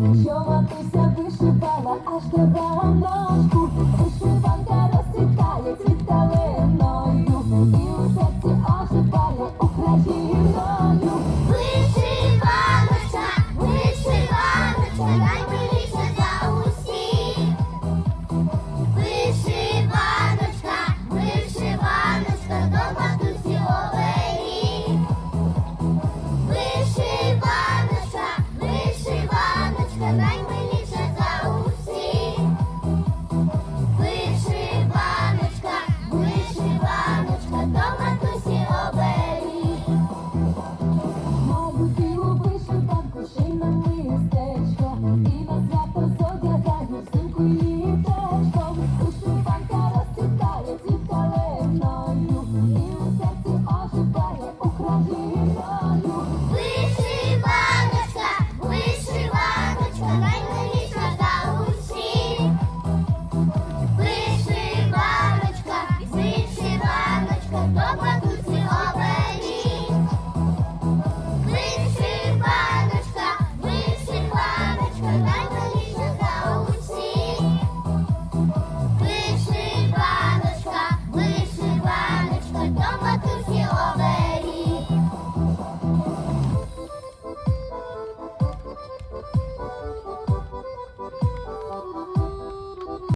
Що матуся вишивала, аж тебе ножку Wow. all day.